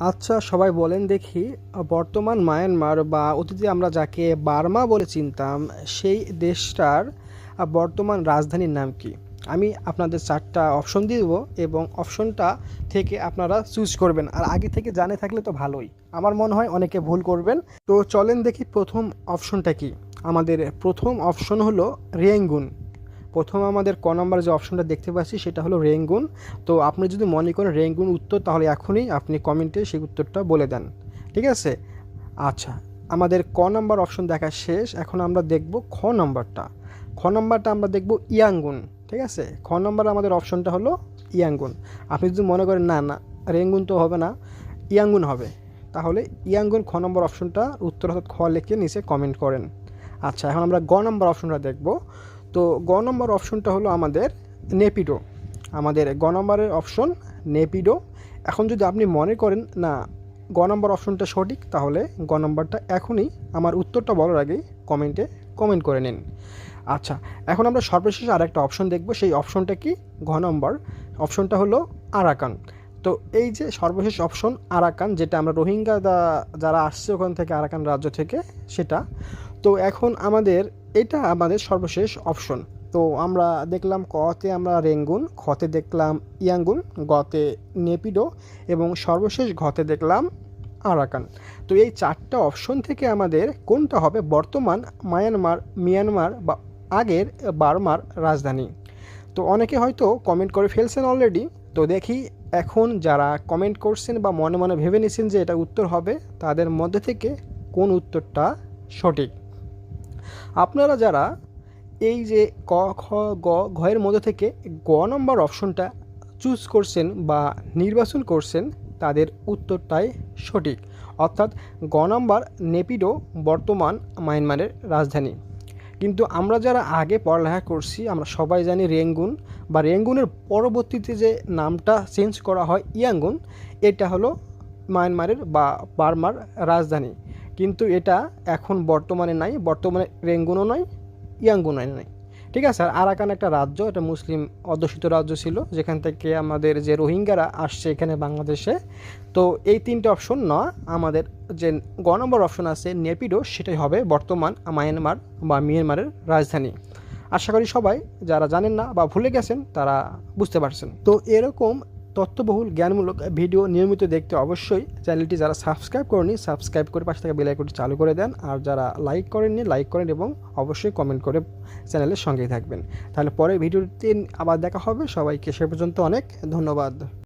আচ্ছা সবাই বলেন দেখি, বর্তমান মায়ানমার বা অতীতে আমরা যাকে বার্মা বলে চিনতাম, সেই দেশটার বর্তমান রাজধানীর নাম কি? আমি আপনাদের চারটা অপশন দেবো এবং অপশনটা থেকে আপনারা চুজ করবেন। আর আগে থেকে জানে থাকলে তো ভালোই। আমার মনে হয় অনেকে ভুল করবেন। তো চলেন দেখি প্রথম অপশনটা কি। আমাদের প্রথম অপশন হলো রেঙ্গুন। প্রথম আমাদের ক নম্বর যে অপশনটা দেখতে পাচ্ছি সেটা হলো রেঙ্গুন। তো আপনি যদি মনে করেন রেঙ্গুন উত্তর, তাহলে এখনই আপনি কমেন্টে সেই উত্তরটা বলে দেন। ঠিক আছে? আচ্ছা আমাদের ক নম্বর অপশন দেখা শেষ। এখন আমরা দেখব খ নম্বরটা। খ নম্বরটা আমরা দেখব ইয়াঙ্গুন। ঠিক আছে? খ নম্বর আমাদের অপশনটা হলো ইয়াঙ্গুন। আপনি যদি মনে করেন, না না, রেঙ্গুন তো হবে না, ইয়াঙ্গুন হবে, তাহলে ইয়াঙ্গুন খ নম্বর অপশনটা উত্তর অর্থাৎ খ লিখে নিচে কমেন্ট করেন। আচ্ছা এখন আমরা গ নম্বর অপশনটা দেখব। তো গ নম্বর অপশনটা হলো আমাদের নেপিডো। আমাদের গ নম্বরের অপশন নেপিডো। এখন যদি আপনি মনে করেন, না, গ নম্বর অপশনটা সঠিক, তাহলে গ নম্বরটা এখনই আমার উত্তরটা বলার আগেই কমেন্টে কমেন্ট করে নিন। আচ্ছা এখন আমরা সর্বশেষ আর একটা অপশন দেখব, সেই অপশনটা কি? ঘ নম্বর অপশনটা হলো আরাকান। তো এই যে সর্বশেষ অপশন আরাকান, যেটা আমরা রোহিঙ্গা যারা আসছে ওখান থেকে, আরাকান রাজ্য থেকে, সেটা তো এখন আমাদের, এটা আমাদের সর্বশেষ অপশন তো আমরা দেখলাম কতে আমরা রেঙ্গুন, খতে দেখলাম ইয়াঙ্গুন, গতে নেপিডো এবং সর্বশেষ ঘতে দেখলাম আরাকান। তো এই চারটা অপশন থেকে আমাদের কোনটা হবে বর্তমান মায়ানমার, মিয়ানমার বা আগের বার্মার রাজধানী? তো অনেকে হয়তো কমেন্ট করে ফেলছেন অলরেডি তো দেখি এখন যারা কমেন্ট করছেন বা মনে মনে ভেবে নিয়েছেন যে এটা উত্তর হবে, তাদের মধ্যে থেকে কোন উত্তরটা সঠিক? আপনারা যারা এই যে ক, খ, গ ঘয়ের মধ্যে থেকে গ নম্বর অপশনটা চুজ করছেন বা নির্বাচন করছেন, তাদের উত্তরটাই সঠিক। অর্থাৎ গ নম্বর নেপিডো বর্তমান মায়ানমারের রাজধানী। কিন্তু আমরা যারা আগে পড়ালেখা করছি, আমরা সবাই জানি রেঙ্গুন বা রেঙ্গুনের পরবর্তীতে যে নামটা চেঞ্জ করা হয় ইয়াঙ্গুন, এটা হলো মায়ানমারের বা বার্মার রাজধানী। কিন্তু এটা এখন বর্তমানে নাই, বর্তমানে রেঙ্গুনও নয় ইয়াঙ্গুনও নাই। ঠিক আছে, আর আরাকান একটা রাজ্য, এটা মুসলিম অধ্যুষিত রাজ্য ছিল, যেখান থেকে আমাদের যে রোহিঙ্গারা আসছে এখানে বাংলাদেশে। তো এই তিনটে অপশন না, আমাদের যে গ নম্বর অপশন আছে নেপিডো, সেটাই হবে বর্তমান মায়ানমার বা মিয়ানমারের রাজধানী। আশা করি সবাই যারা জানেন না বা ভুলে গেছেন, তারা বুঝতে পারছেন। তো এরকম তথ্যবহুল, জ্ঞানমূলক ভিডিও নিয়মিত দেখতে অবশ্যই চ্যানেলটি যারা সাবস্ক্রাইব করেনি, সাবস্ক্রাইব করে পাশে থাকা বেলাইকনটি চালু করে দেন। আর যারা লাইক করেননি, লাইক করেন এবং অবশ্যই কমেন্ট করে চ্যানেলের সঙ্গেই থাকবেন। তাহলে পরে ভিডিওতে আবার দেখা হবে। সবাইকে সে পর্যন্ত অনেক ধন্যবাদ।